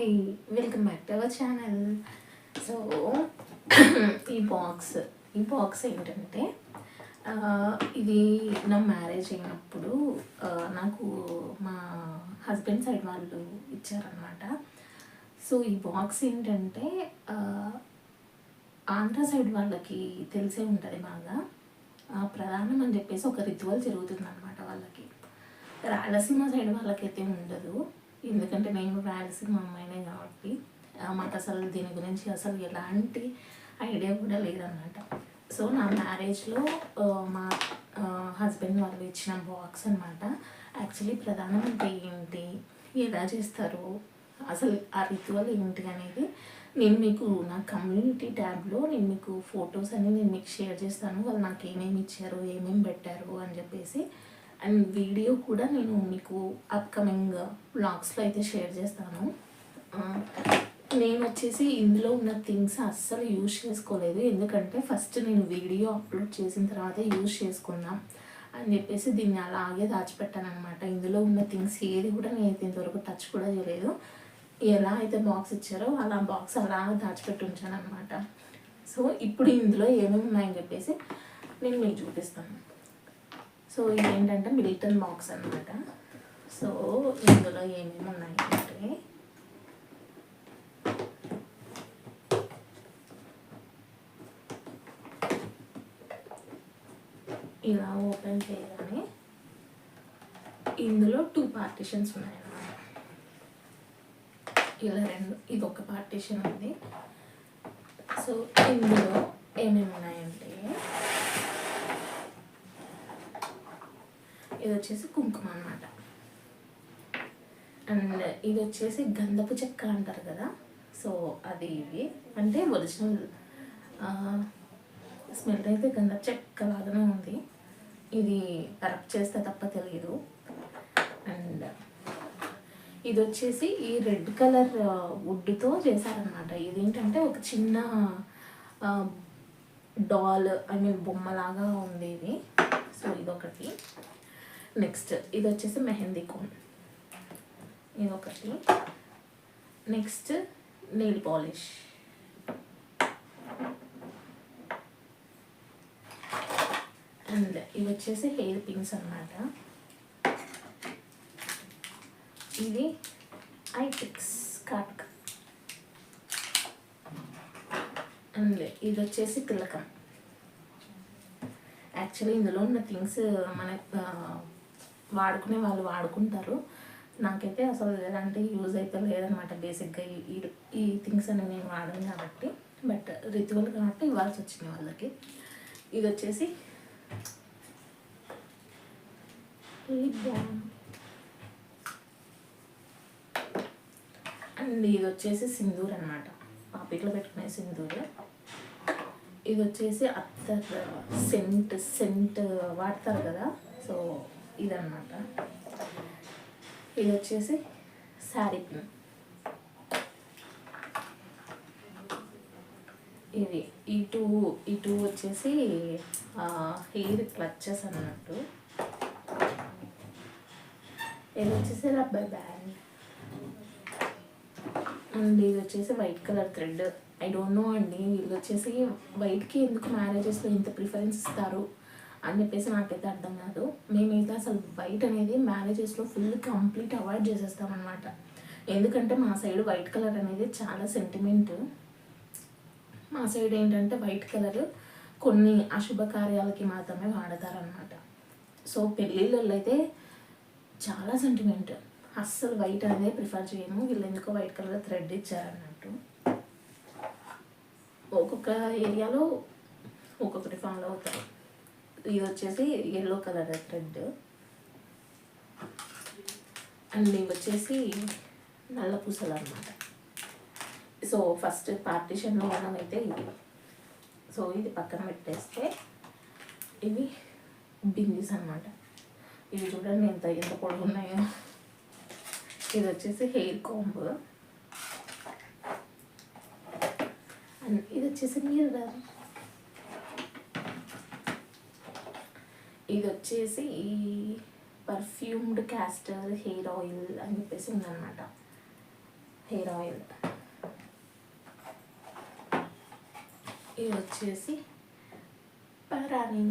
Hi welcome back to our channel so ఈ box ఈ box ఏంటంటే ఇది నా మ్యారేజ్ అయినప్పుడు నాకు మా హస్బెండ్ సైడ్ వాళ్ళు ఇచ్చారనమాట సో ఈ బాక్స్ ఏంటంటే ఆంధ్ర సైడ్ వాళ్ళకి తెలిసే ఉంటుంది బాగా. ప్రధానం అని చెప్పేసి ఒక రిచువల్ జరుగుతుంది అనమాట వాళ్ళకి. రాయలసీమ సైడ్ వాళ్ళకైతే ఉండదు. ఎందుకంటే నేను రాయలసీమ అమ్మాయినే కాబట్టి మాకు అసలు దీని గురించి అసలు ఎలాంటి ఐడియా కూడా లేదన్నమాట. సో నా మ్యారేజ్లో మా హస్బెండ్ వాళ్ళు ఇచ్చిన బాక్స్ అనమాట యాక్చువల్లీ ప్రధానం అంటే ఏంటి? ఎలా చేస్తారు అసలు ఆ రిచువల్ ఏంటి అనేది నేను మీకు నా కమ్యూనిటీ ట్యాబ్లో నేను మీకు ఫొటోస్ అన్ని నేను మీకు షేర్ చేస్తాను. వాళ్ళు నాకు ఏమేమి ఇచ్చారు ఏమేమి పెట్టారు అని చెప్పేసి అండ్ వీడియో కూడా నేను మీకు అప్కమింగ్ బ్లాగ్స్లో అయితే షేర్ చేస్తాను. నేను వచ్చేసి ఇందులో ఉన్న థింగ్స్ అస్సలు యూజ్ చేసుకోలేదు. ఎందుకంటే ఫస్ట్ నేను వీడియో అప్లోడ్ చేసిన తర్వాత యూజ్ చేసుకుందాం అని చెప్పేసి దీన్ని అలాగే దాచిపెట్టాను అనమాట ఇందులో ఉన్న థింగ్స్ ఏది కూడా నేను ఇంతవరకు టచ్ కూడా చేయలేదు. ఎలా అయితే బాక్స్ ఇచ్చారో అలా బాక్స్ అలా దాచిపెట్టి ఉంచాను అనమాట సో ఇప్పుడు ఇందులో ఏమేమి ఉన్నాయని చెప్పేసి నేను మీకు చూపిస్తాను. సో ఇదేంటంటే మిల్టన్ బాక్స్ అనమాట సో ఇందులో ఏమేమి ఉన్నాయి అంటే ఇలా ఓపెన్ చేయగానే ఇందులో టూ పార్టిషన్స్ ఉన్నాయన్నమాట. ఇలా రెండు ఇది ఒక పార్టిషన్ ఉంది. సో ఇందులో ఏమేమి ఉన్నాయంటే ఇది వచ్చేసి కుంకుమ అన్నమాట. అండ్ ఇది వచ్చేసి గంధపు చెక్క అంటారు కదా సో అది ఇవి. అంటే ఒరిజినల్ స్మెల్ అయితే గంధపు చెక్క లాగానే ఉంది. ఇది రబ్ చేస్తే తప్ప తెలియదు అండ్ ఇది వచ్చేసి ఈ రెడ్ కలర్ వుడ్తో చేశారనమాట ఇదేంటంటే ఒక చిన్న డాల్ ఐ మీన్ బొమ్మలాగా ఉంది ఇది. సో ఇదొకటి. నెక్స్ట్ ఇది వచ్చేసి మెహందీ కోన్. ఇదొకటి నెక్స్ట్ నెయిల్ పాలిష్. అండ్ ఇవి వచ్చేసి హెయిర్ పిన్స్ అన్నమాట. ఇది ఐ పిక్స్ కాటుక అండ్ ఇది వచ్చేసి తిలకం. యాక్చువల్లీ ఇందులో ఉన్న థింగ్స్ మన వాడుకునే వాళ్ళు వాడుకుంటారు. నాకైతే అసలు ఎలాంటి యూజ్ అయితే లేదనమాట బేసిక్గా ఈ ఈ- థింగ్స్ అని నేను వాడను కాబట్టి. బట్ రిచువల్ కాబట్టి ఇవ్వాల్సి వచ్చింది వాళ్ళకి. ఇది వచ్చేసి అండ్ ఇది వచ్చేసి సింధూర్ అనమాట పాపిట్లో పెట్టుకునే సింధూర్. ఇది వచ్చేసి అత్తర్ సెంట్ సెంట్ వాడతారు కదా. సో ఇదన్నమాట. ఇది వచ్చేసి శారీ. పిన్ ఇవి ఈ టూ ఈ టూ వచ్చేసి హెయిర్ క్లచెస్ అన్నట్టు. ఇది వచ్చేసి రబ్బర్ బ్యాండ్. అండ్ ఇది వచ్చేసి white colour thread. I don't know అండి. వీళ్ళు వచ్చేసి వైట్కి ఎందుకు మ్యారేజెస్లో ఇంత ప్రిఫరెన్స్ ఇస్తారు? అని చెప్పేసి నాకైతే అర్థం కాదు మేమైతే అసలు వైట్ అనేది మ్యారేజెస్లో ఫుల్ కంప్లీట్ అవాయిడ్ చేసేస్తామన్నమాట ఎందుకంటే మా సైడ్ వైట్ కలర్ అనేది చాలా సెంటిమెంట్ మా సైడ్ ఏంటంటే వైట్ కలర్ కొన్ని అశుభ కార్యాలకి మాత్రమే వాడతారనమాట సో పెళ్ళిళ్ళల్లో అయితే చాలా సెంటిమెంట్ అస్సలు వైట్ అనేది ప్రిఫర్ చేయము. వీళ్ళు ఎందుకో వైట్ కలర్ థ్రెడ్ ఇచ్చారన్నట్టు. ఒక్కొక్క ఏరియాలో ఒక్కొక్కటి ఫాలో అవుతారు. ఇది వచ్చేసి ఎల్లో కలర్ థ్రెడ్ అండ్ ఇవి వచ్చేసి నల్ల పూసలు అనమాట సో ఫస్ట్ పార్టీషన్లో మనం అయితే ఇది. సో ఇది పక్కన పెట్టేస్తే ఇవి బిందీస్ అనమాట ఇవి చూడండి ఎంత ఎంత పొడవు ఉన్నాయో. ఇది వచ్చేసి హెయిర్ కాంబ్ అండ్ ఇది వచ్చేసి మిర్రర్ ఇది వచ్చేసి ఈ పర్ఫ్యూమ్డ్ క్యాస్టర్ హెయిర్ ఆయిల్ అని చెప్పేసి ఉందన్నమాట. Hair oil. ఇది వచ్చేసి పరాని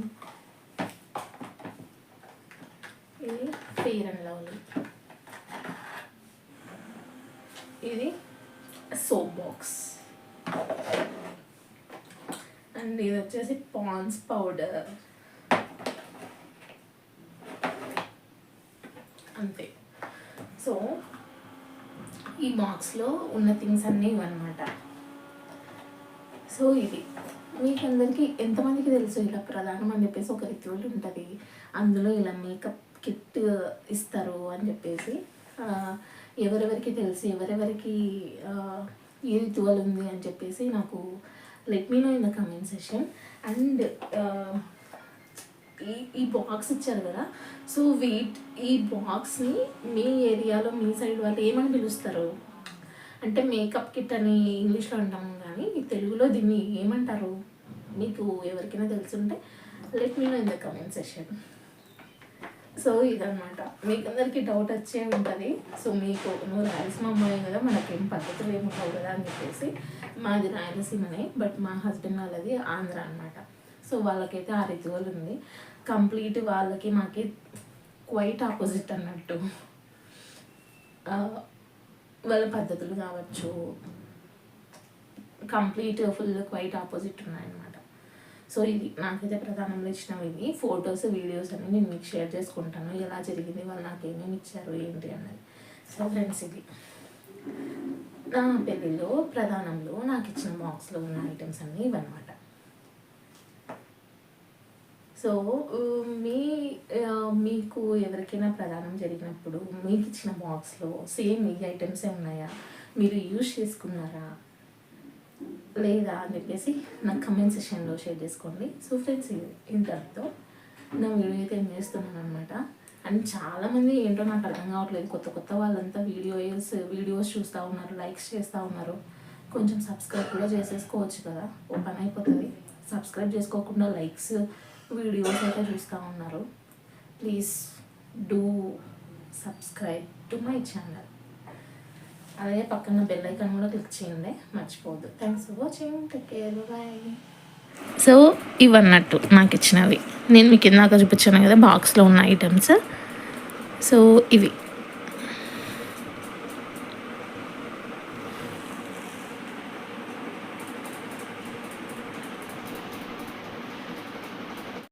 ఇది ఫెయిర్ అండ్ లవ్లీ ఇది సోప్ బాక్స్ అండ్ ఇది వచ్చేసి పాన్స్ పౌడర్ అంతే. సో ఈ బాక్స్లో ఉన్న థింగ్స్ అన్నీ ఇవన్నమాట సో ఇది. మీకు అందరికీ ఎంతమందికి తెలుసు? ఇలా ప్రధానం అని చెప్పేసి ఒక రిచువల్ ఉంటుంది. అందులో ఇలా మేకప్ కిట్ ఇస్తారు అని చెప్పేసి. ఎవరెవరికి తెలుసు? ఎవరెవరికి ఏ రిచువల్ ఉంది అని చెప్పేసి నాకు let me know in the comment session and ఈ ఈ బాక్స్ ఇచ్చారు కదా. సో వీట్ ఈ బాక్స్ని మీ ఏరియాలో మీ సైడ్ వాళ్ళు ఏమని పిలుస్తారు? అంటే మేకప్ కిట్ అని ఇంగ్లీష్లో అంటాం కానీ తెలుగులో దీన్ని ఏమంటారు? మీకు ఎవరికైనా తెలుసుంటే let me know in the comment session so ఇదన్నమాట. మీకు అందరికీ డౌట్ వచ్చే ఉంటుంది. సో మీకు నువ్వు రాయలసీమ అమ్మాయి కదా మనకేం పద్ధతులు ఏమి ఉండవు కదా అని చెప్పేసి మాది రాయలసీమనే బట్ మా హస్బెండ్ వాళ్ళది ఆంధ్ర అనమాట సో వాళ్ళకైతే ఆ రిచువల్ ఉంది. కంప్లీట్ వాళ్ళకి మాకి క్వైట్ ఆపోజిట్ అన్నట్టు. వాళ్ళ పద్ధతులు కావచ్చు. కంప్లీట్ ఫుల్ క్వైట్ ఆపోజిట్ ఉన్నాయన్నమాట. సో ఇది నాకైతే ప్రధానంలో ఇచ్చినవి ఇవి ఫొటోస్ వీడియోస్ అన్నీ నేను మీకు షేర్ చేసుకుంటాను. ఎలా జరిగింది వాళ్ళు నాకు ఏమేమి ఇచ్చారు ఏంటి అన్నది. సో ఫ్రెండ్స్ ఇది. నా పెళ్ళిలో ప్రధానంలో నాకు ఇచ్చిన బాక్స్లో ఉన్న ఐటమ్స్ అన్నీ ఇవన్నమాట. సో మీ మీకు ఎవరికైనా ప్రదానం జరిగినప్పుడు మీకు ఇచ్చిన బాక్స్లో సేమ్ ఈ ఐటమ్సే ఉన్నాయా మీరు యూజ్ చేసుకున్నారా? లేదా అని చెప్పేసి నాకు కమెంట్ సెషన్లో షేర్ చేసుకోండి. సో ఫ్రెండ్స్ ఇంతటితో నా వీడియో అయితే ఏం చేస్తున్నాను అనమాట అండ్ చాలామంది ఏంటో నాకు అర్థం కావట్లేదు. కొత్త కొత్త వాళ్ళంతా వీడియోస్ వీడియోస్ చూస్తూ ఉన్నారు లైక్స్ చేస్తూ ఉన్నారు. కొంచెం సబ్స్క్రైబ్ కూడా చేసేసుకోవచ్చు కదా. ఓపెన్ అయిపోతుంది. సబ్స్క్రైబ్ చేసుకోకుండా లైక్స్ వీడియోస్ అయితే చూస్తూ ఉన్నారు. Please do subscribe to my channel అలాగే పక్కన బెల్ ఐకాన్ కూడా క్లిక్ చేయండి. మర్చిపోవద్దు. Thanks for watching take care bye so ఇవన్నట్టు నాకు ఇచ్చినవి. నేను మీకు ఇందాక చూపించాను కదా బాక్స్లో ఉన్న ఐటమ్స్ సో ఇవి.